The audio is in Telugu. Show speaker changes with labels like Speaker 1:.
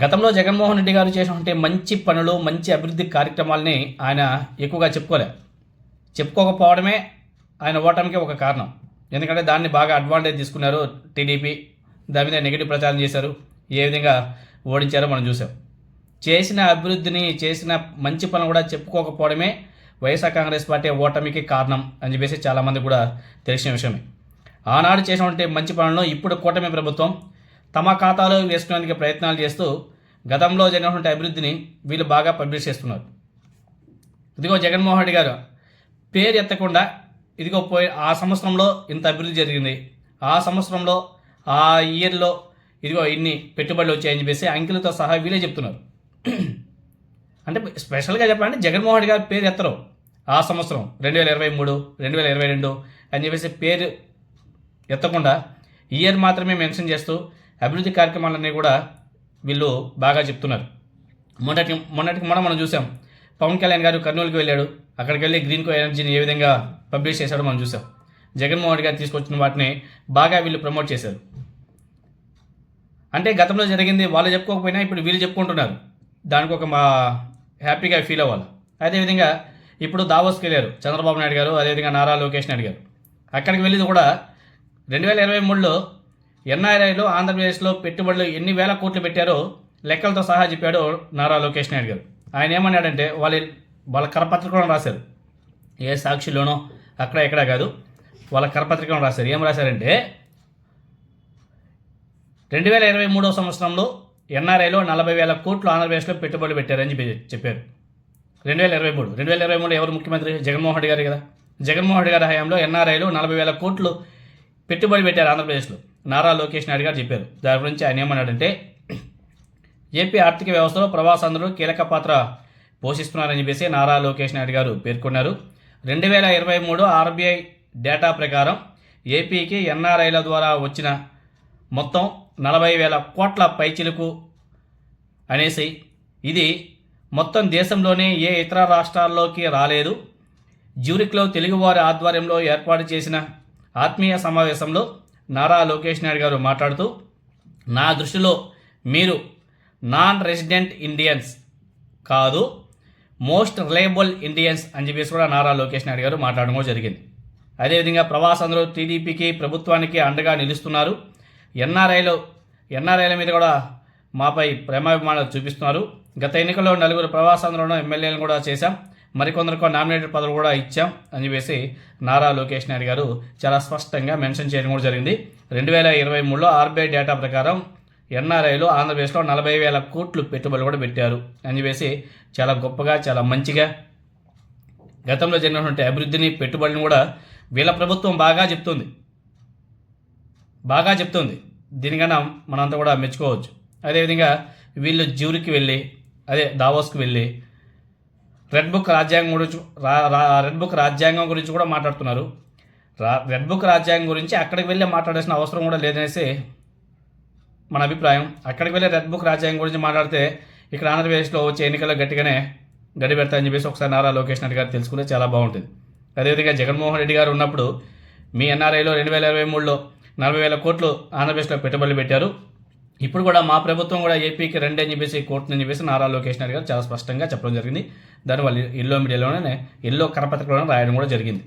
Speaker 1: గతంలో జగన్మోహన్ రెడ్డి గారు చేసినటువంటి మంచి పనులు మంచి అభివృద్ధి కార్యక్రమాలని ఆయన ఎక్కువగా చెప్పుకోలే. చెప్పుకోకపోవడమే ఆయన ఓటమికి ఒక కారణం. ఎందుకంటే దాన్ని బాగా అడ్వాంటేజ్ తీసుకున్నారు టీడీపీ. దాని మీద నెగిటివ్ ప్రచారం చేశారు. ఏ విధంగా ఓడించారో మనం చూసాం. చేసిన అభివృద్ధిని చేసిన మంచి పనులు కూడా చెప్పుకోకపోవడమే వైఎస్ఆర్ కాంగ్రెస్ పార్టీ ఓటమికి కారణం అని చెప్పేసి చాలామంది కూడా తెలిసిన విషయమే. ఆనాడు చేసినటువంటి మంచి పనులను ఇప్పుడు కూటమి ప్రభుత్వం తమ ఖాతాలో వేసుకునేందుకు ప్రయత్నాలు చేస్తూ గతంలో జరిగినటువంటి అభివృద్ధిని వీళ్ళు బాగా పబ్లిష్ చేస్తున్నారు. ఇదిగో జగన్మోహన్ రెడ్డి గారు పేరు ఎత్తకుండా ఇదిగో పోయి ఆ సంవత్సరంలో ఇంత అభివృద్ధి జరిగింది. ఆ సంవత్సరంలో ఆ ఇయర్లో ఇదిగో ఇన్ని పెట్టుబడులు వచ్చాయని చెప్పేసి అంకెలతో సహా వీళ్ళే చెప్తున్నారు. అంటే స్పెషల్గా చెప్పాలంటే జగన్మోహన్ రెడ్డి గారి పేరు ఎత్తరు. ఆ సంవత్సరం రెండు వేల ఇరవై మూడు రెండు వేల ఇరవై రెండు అని చెప్పేసి పేరు ఎత్తకుండా ఇయర్ మాత్రమే మెన్షన్ చేస్తూ అభివృద్ధి కార్యక్రమాలన్నీ కూడా వీళ్ళు బాగా చెప్తున్నారు. మొన్నటి మొన్నటికి మొన్న మనం చూసాం. పవన్ కళ్యాణ్ గారు కర్నూలుకి వెళ్ళాడు. అక్కడికి వెళ్ళి గ్రీన్ కో ఎనర్జీని ఏ విధంగా పబ్లిష్ చేశాడో మనం చూసాం. జగన్మోహన్ రెడ్డి గారు తీసుకొచ్చిన వాటిని బాగా వీళ్ళు ప్రమోట్ చేశారు. అంటే గతంలో జరిగింది వాళ్ళు చెప్పుకోకపోయినా ఇప్పుడు వీళ్ళు చెప్పుకుంటున్నారు. దానికి ఒక మా హ్యాపీగా ఫీల్ అవ్వాలి. అదేవిధంగా ఇప్పుడు దావోస్కి వెళ్ళారు చంద్రబాబు నాయుడు గారు అదేవిధంగా నారా లోకేష్ నాయుడు గారు. అక్కడికి వెళ్ళి కూడా రెండు వేల ఇరవై మూడులో ఎన్ఆర్ఐలో ఆంధ్రప్రదేశ్లో పెట్టుబడులు ఎన్ని వేల కోట్లు పెట్టారో లెక్కలతో సహా చెప్పాడు నారా లోకేష్ నాయుడు గారు. ఆయన ఏమన్నాడంటే వాళ్ళ వాళ్ళ కరపత్రికలను రాశారు. ఏ సాక్షిలోనో అక్కడ ఎక్కడా కాదు వాళ్ళ కరపత్రికలో రాశారు. ఏం రాశారంటే రెండు వేల ఇరవై మూడో సంవత్సరంలో ఎన్ఆర్ఐలో నలభై వేల కోట్లు ఆంధ్రప్రదేశ్లో పెట్టుబడులు పెట్టారని చెప్పి చెప్పారు. రెండు వేల ఇరవై మూడు. రెండు వేల ఇరవై మూడు ఎవరు ముఖ్యమంత్రి? జగన్మోహన్ రెడ్డి గారు కదా. జగన్మోహన్ రెడ్డి గారి హయాంలో ఎన్ఆర్ఐలో నలభై వేల కోట్లు పెట్టుబడి పెట్టారు ఆంధ్రప్రదేశ్లో. నారా లోకేష్ నాయుడు గారు చెప్పారు. దాని గురించి ఆయన ఏమన్నాడంటే ఏపీ ఆర్థిక వ్యవస్థలో ప్రవాసాంధ్రులు కీలక పాత్ర పోషిస్తున్నారని చెప్పేసి నారా లోకేష్ నాయుడు గారు పేర్కొన్నారు. రెండు వేల ఇరవై మూడు ఆర్బీఐ డేటా ప్రకారం ఏపీకి ఎన్ఆర్ఐల ద్వారా వచ్చిన మొత్తం నలభై వేల కోట్ల పైచిలుకు అనేసి ఇది మొత్తం దేశంలోనే ఏ ఇతర రాష్ట్రాల్లోకి రాలేదు. జ్యూరిక్లో తెలుగువారి ఆధ్వర్యంలో ఏర్పాటు చేసిన ఆత్మీయ సమావేశంలో నారా లోకేష్ నాయుడు గారు మాట్లాడుతూ నా దృష్టిలో మీరు నాన్ రెసిడెంట్ ఇండియన్స్ కాదు మోస్ట్ రిలయబుల్ ఇండియన్స్ అని చెప్పేసి కూడా నారా లోకేష్ నాయుడు గారు మాట్లాడడం కూడా జరిగింది. అదేవిధంగా ప్రవాసందరూ టీడీపీకి ప్రభుత్వానికి అండగా నిలుస్తున్నారు. ఎన్ఆర్ఐలో ఎన్ఆర్ఐల మీద కూడా మాపై ప్రేమాభిమానాలు చూపిస్తున్నారు. గత ఎన్నికల్లో నలుగురు ప్రవాసాంధ్రులను ఎమ్మెల్యేలను కూడా చేశాం. మరికొందరికి నామినేటెడ్ పదవులు కూడా ఇచ్చాం అని చెప్పేసి నారా లోకేష్ నాయుడు గారు చాలా స్పష్టంగా మెన్షన్ చేయడం కూడా జరిగింది. రెండు వేల ఇరవై మూడులో ఆర్బీఐ డేటా ప్రకారం ఎన్ఆర్ఐలో ఆంధ్రప్రదేశ్లో నలభై వేల కోట్లు పెట్టుబడులు కూడా పెట్టారు అని చెప్పేసి చాలా గొప్పగా చాలా మంచిగా గతంలో జరిగినటువంటి అభివృద్ధిని పెట్టుబడిని కూడా వీళ్ళ ప్రభుత్వం బాగా చెప్తుంది. బాగా చెప్తుంది. దీనికన్నా మనంతా కూడా మెచ్చుకోవచ్చు. అదేవిధంగా వీళ్ళు జ్యూరికి వెళ్ళి అదే దావోస్కి వెళ్ళి రెడ్ బుక్ రాజ్యాంగం గురించి రా- రా- రెడ్ బుక్ రాజ్యాంగం గురించి కూడా మాట్లాడుతున్నారు. రా రెడ్ బుక్ రాజ్యాంగం గురించి అక్కడికి వెళ్ళి మాట్లాడాల్సిన అవసరం కూడా లేదనేసి మన అభిప్రాయం. అక్కడికి వెళ్ళి రెడ్ బుక్ రాజ్యాంగం గురించి మాట్లాడితే ఇక్కడ ఆంధ్రప్రదేశ్లో వచ్చే ఎన్నికల్లో గట్టిగానే గడి పెడతాయని చెప్పేసి ఒకసారి నారా లోకేష్ నాయుడు గారు తెలుసుకుంటే చాలా బాగుంటుంది. అదేవిధంగా జగన్మోహన్ రెడ్డి గారు ఉన్నప్పుడు మీ ఎన్ఆర్ఐలో రెండు వేల ఇరవై మూడులో నలభై వేల కోట్లు ఆంధ్రప్రదేశ్లో పెట్టుబడులు పెట్టారు. ఇప్పుడు కూడా మా ప్రభుత్వం కూడా ఏపీకి రండి అని చెప్పేసి కోర్టుని చెప్పేసి నారా లోకేష్ నాయుడు గారు చాలా స్పష్టంగా చెప్పడం జరిగింది. దాని వాళ్ళు ఎల్లో మీడియాలోనే ఎల్లో కరపత్రికలోనే రాయడం కూడా జరిగింది.